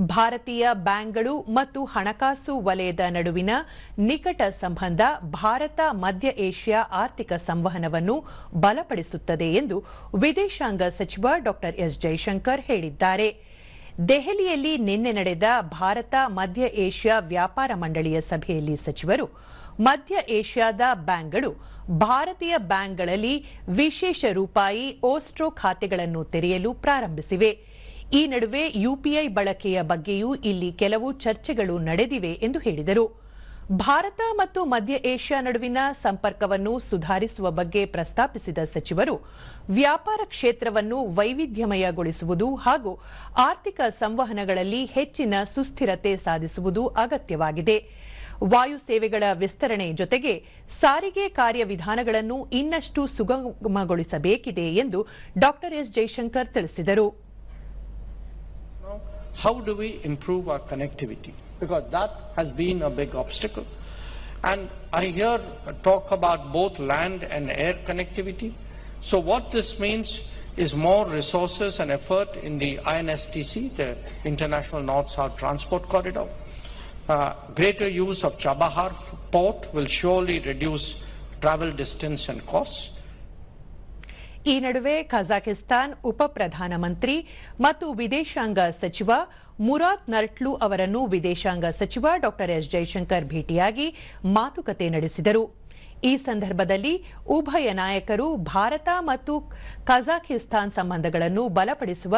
ಭಾರತೀಯ ಬ್ಯಾಂಕ್ಗಳು ಮತ್ತು ಹಣಕಾಸು ವಲಯದ ನಡುವಿನ ನಿಕಟ ಸಂಬಂಧ ಭಾರತ, ಮಧ್ಯ ಏಷ್ಯಾ ಆರ್ಥಿಕ ಸಂವಹನವನ್ನು ಬಲಪಡಿಸುತ್ತದೆ ಎಂದು ವಿದೇಶಾಂಗ ಸಚಿವ ಡಾ ಎಸ್ ಜೈಶಂಕರ್ ಹೇಳಿದ್ದಾರೆ. ದೆಹಲಿಯಲ್ಲಿ ನಿನ್ನೆ ನಡೆದ ಭಾರತ, ಮಧ್ಯ ಏಷ್ಯಾ ವ್ಯಾಪಾರ ಮಂಡಳಿಯ ಸಭೆಯಲ್ಲಿ ಸಚಿವರು, ಮಧ್ಯ ಏಷ್ಯಾದ ಬ್ಯಾಂಕ್ಗಳು ಭಾರತೀಯ ಬ್ಯಾಂಕ್ಗಳಲ್ಲಿ ವಿಶೇಷ ರೂಪಾಯಿ, ಓಸ್ಟ್ರೋ ಖಾತೆಗಳನ್ನು ತೆರೆಯಲು ಪ್ರಾರಂಭಿಸಿವೆ. ಈ ನಡುವೆ ಯುಪಿಐ ಬಳಕೆಯ ಬಗ್ಗೆಯೂ ಇಲ್ಲಿ ಕೆಲವು ಚರ್ಚೆಗಳು ನಡೆದಿವೆ ಎಂದು ಹೇಳಿದರು. ಭಾರತ ಮತ್ತು ಮಧ್ಯ ಏಷ್ಯಾ ನಡುವಿನ ಸಂಪರ್ಕವನ್ನು ಸುಧಾರಿಸುವ ಬಗ್ಗೆ ಪ್ರಸ್ತಾಪಿಸಿದ ಸಚಿವರು, ವ್ಯಾಪಾರ ಕ್ಷೇತ್ರವನ್ನು ವೈವಿಧ್ಯಮಯಗೊಳಿಸುವುದು ಹಾಗೂ ಆರ್ಥಿಕ ಸಂವಹನಗಳಲ್ಲಿ ಹೆಚ್ಚಿನ ಸುಸ್ಥಿರತೆ ಸಾಧಿಸುವುದು ಅಗತ್ಯವಾಗಿದೆ. ವಾಯು ಸೇವೆಗಳ ವಿಸ್ತರಣೆ ಜೊತೆಗೆ ಸಾರಿಗೆ ಕಾರ್ಯವಿಧಾನಗಳನ್ನು ಇನ್ನಷ್ಟು ಸುಗಮಗೊಳಿಸಬೇಕಿದೆ ಎಂದು ಡಾ ಎಸ್ ಜೈಶಂಕರ್ ತಿಳಿಸಿದರು. How do we improve our connectivity? Because that has been a big obstacle. And I hear talk about both land and air connectivity. So what this means is more resources and effort in the INSTC, the International North-South Transport Corridor. Uh, greater use of Chabahar port will surely reduce travel distance and costs. ಈ ನಡುವೆ ಕಜಾಕಿಸ್ತಾನ್ ಉಪ ಪ್ರಧಾನಮಂತ್ರಿ ಮತ್ತು ವಿದೇಶಾಂಗ ಸಚಿವ ಮುರಾದ್ ನರ್ಟ್ಲು ಅವರನ್ನು ವಿದೇಶಾಂಗ ಸಚಿವ ಡಾ ಎಸ್ ಜೈಶಂಕರ್ ಭೇಟಿಯಾಗಿ ಮಾತುಕತೆ ನಡೆಸಿದರು. ಈ ಸಂದರ್ಭದಲ್ಲಿ ಉಭಯ ನಾಯಕರು ಭಾರತ ಮತ್ತು ಕಜಾಕಿಸ್ತಾನ್ ಸಂಬಂಧಗಳನ್ನು ಬಲಪಡಿಸುವ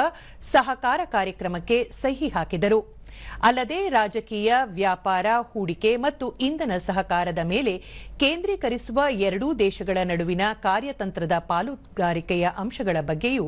ಸಹಕಾರ ಕಾರ್ಯಕ್ರಮಕ್ಕೆ ಸಹಿ ಹಾಕಿದರು. ಅಲ್ಲದೆ ರಾಜಕೀಯ, ವ್ಯಾಪಾರ, ಹೂಡಿಕೆ ಮತ್ತು ಇಂಧನ ಸಹಕಾರದ ಮೇಲೆ ಕೇಂದ್ರೀಕರಿಸುವ ಎರಡೂ ದೇಶಗಳ ನಡುವಿನ ಕಾರ್ಯತಂತ್ರದ ಪಾಲುದಾರಿಕೆಯ ಅಂಶಗಳ ಬಗ್ಗೆಯೂ